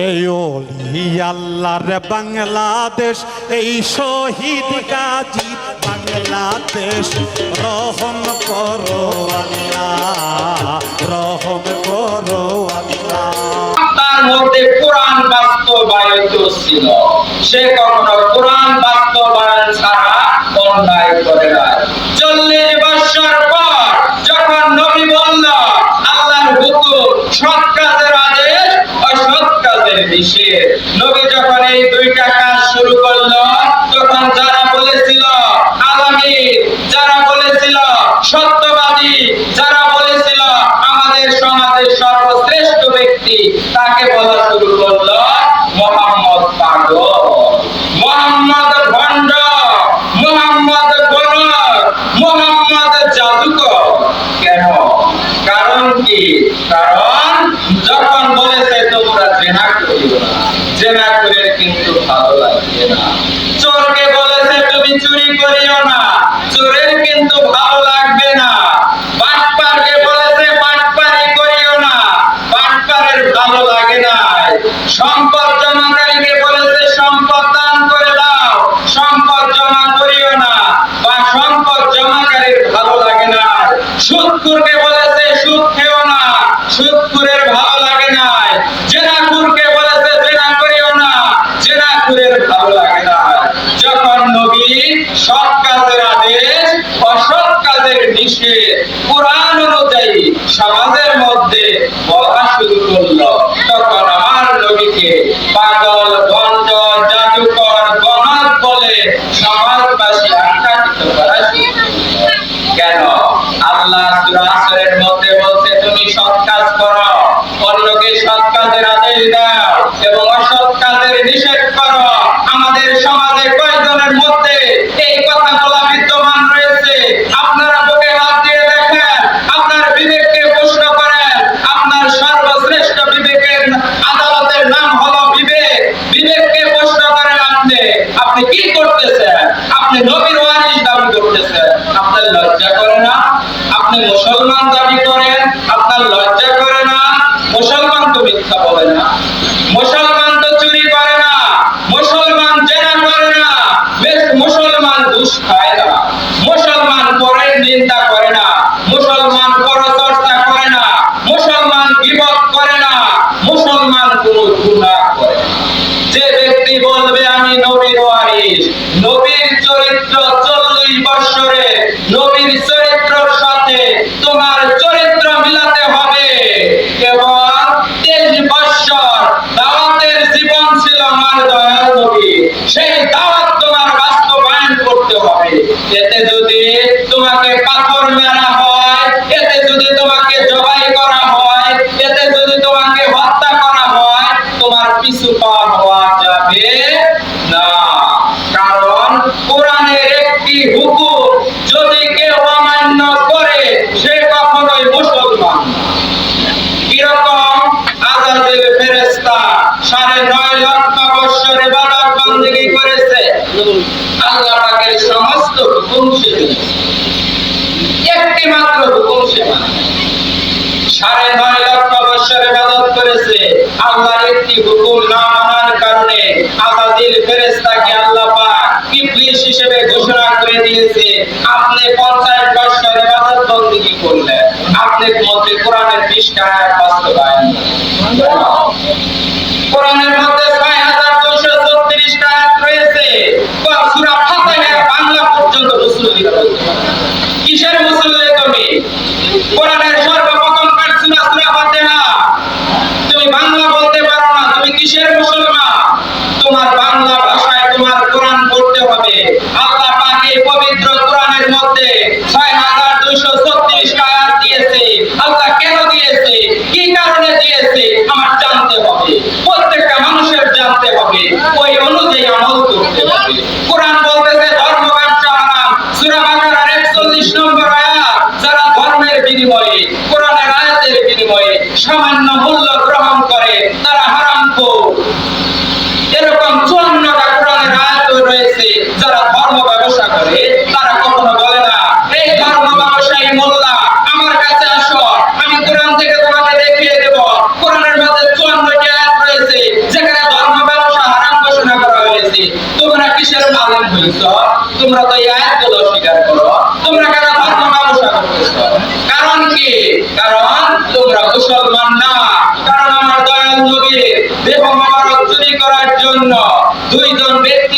এই ওলি আল্লাহর বাংলাদেশ, এই শহীদ গাজী বাংলাদেশ, রহম করো আল্লাহ, রহম করো আল্লাহ। তার মধ্যে কোরআন বাস্তবায়িত ছিল সে কখনো কোরআন বাস্তবায়ন ছাড়া অন্যায় করে না চল্লিশ বছর পর যখন নবী বলল আল্লাহর হুকুম সৎ কাজের আদেশ অসৎ কাজের নবী যখন এই দুইটা কাজ শুরু করল, তখন যারা বলেছিল, আগামী যারা বলেছিল, সত্যবাদী যারা বলেছিল, আমাদের সমাজের সর্বশ্রেষ্ঠ ব্যক্তি তাকে বলা শুরু করল মোহাম্মদ পাগল। কোরআন অনুযায়ী সমাজের মধ্যে বলা শুরু করল। তখন আমার নবীকে পাগল বন্ধ জাদুকর গণক বলে সমাজবাসী আখ্যায়িত করা কেন? আল্লাহ সুরাসের মধ্যে কোনো গুনাহ করে। যে ব্যক্তি বলবে আমি নবীর ওয়ারিস। নবীর চরিত্র চল্লিশ বৎসরে নবীর যাবে না। কারণ কোরআনের একটি হুকুম, যদি কেউ অমান্য করে, সে কখনোই মুসলমান কীরকম? আজাদের ফেরেশতা সাড়ে নয় লক্ষ বৎসর বন্দেগী করেছে। আল্লাহ সমস্ত হুকুম সে একটি মাত্র হুকুম সে সাড়ে নয় লক্ষ বৎসর ইবাদত করেছে। আল্লাহর একটি হুকুম না আজাদিল ফেরেশতাকে আল্লাহ পাক ইবলিস হিসেবে ঘোষণা করে দিয়েছে, আপনি 50 বৎসর ইবাদত বন্দেগী করলেন? আপনি মধ্যে কোরআনের পৃষ্ঠা বাস্তবায়ন কোরআনের মধ্যে 6236 টা আয়াত রয়েছে। সূরা ফাতিহা বাংলা পর্যন্ত মুসলিম কিসের মুসলিম তুমি? কোরআনের কোরআনের আয়াতের বিনিময়ে সামান্য মূল্য তোমরা মুসলমান না। কারণ আমার দয়াল নবী দেহ মোবারক চুরি করার জন্য দুইজন ব্যক্তি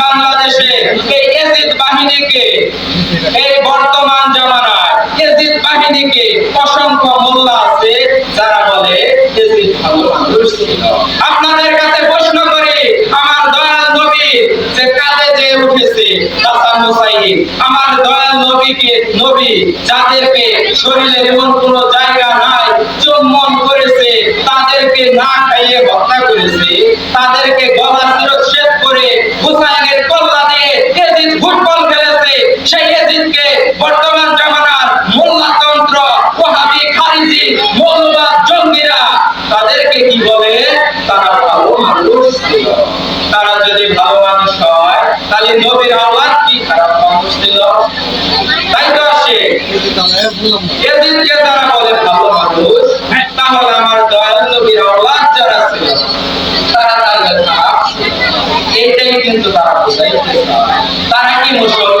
বাংলাদেশে এই এজিদ বাহিনীকে এই বর্তমান জামানায় এজিদ বাহিনীকে অসংখ্য মোল্লা আছে, যারা বলে এজিদ। আপনাদের কাছে প্রশ্ন করি, আমার দয়াল নবী যে কাঁধে যে উঠেছে, হাসান হুসাইন, আমার দয়াল নবীকে, নবী যাদেরকে শরীরের এমন কোন জায়গা নাই, চুম্বন করেছে, তাদেরকে না খাইয়ে হত্যা করেছে, তাদেরকে গলা শিরচ্ছেদ করে হুসাইনের বর্তমান জামানার মোল্লাতন্ত্র ওহাবি খারিজি, মৌলবাদ, জঙ্গিরা তাদেরকে কি বলে? তারা ভালো মানুষ ছিল। তারা যদি ভালো মানুষ হয়, তাহলে নবীর কি খারাপ মানুষ ছিল? তাই তো আসে। তারা বলে ভালো মানুষ তাহলে আমার দয়াল নবীর যারা ছিল, তারা তাহলে খারাপ কিন্তু তারা তারা কি মুসলমান?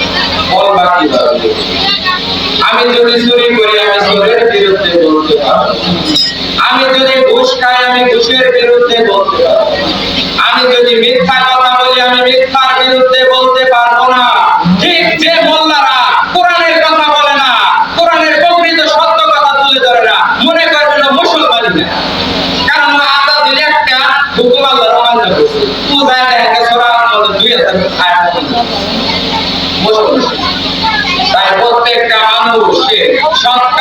দেও বাকি কীভাবে আমি যদি চুরি করি, আমি চোরের বিরুদ্ধে বলতে পারব। আমি যদি ঘুষ খাই, আমি ঘুষের বিরুদ্ধে বলতে পারব। আমি যদি মিথ্যা কথা বলি, আমি মিথ্যার বিরুদ্ধে বলতে পারব না। মুসলমান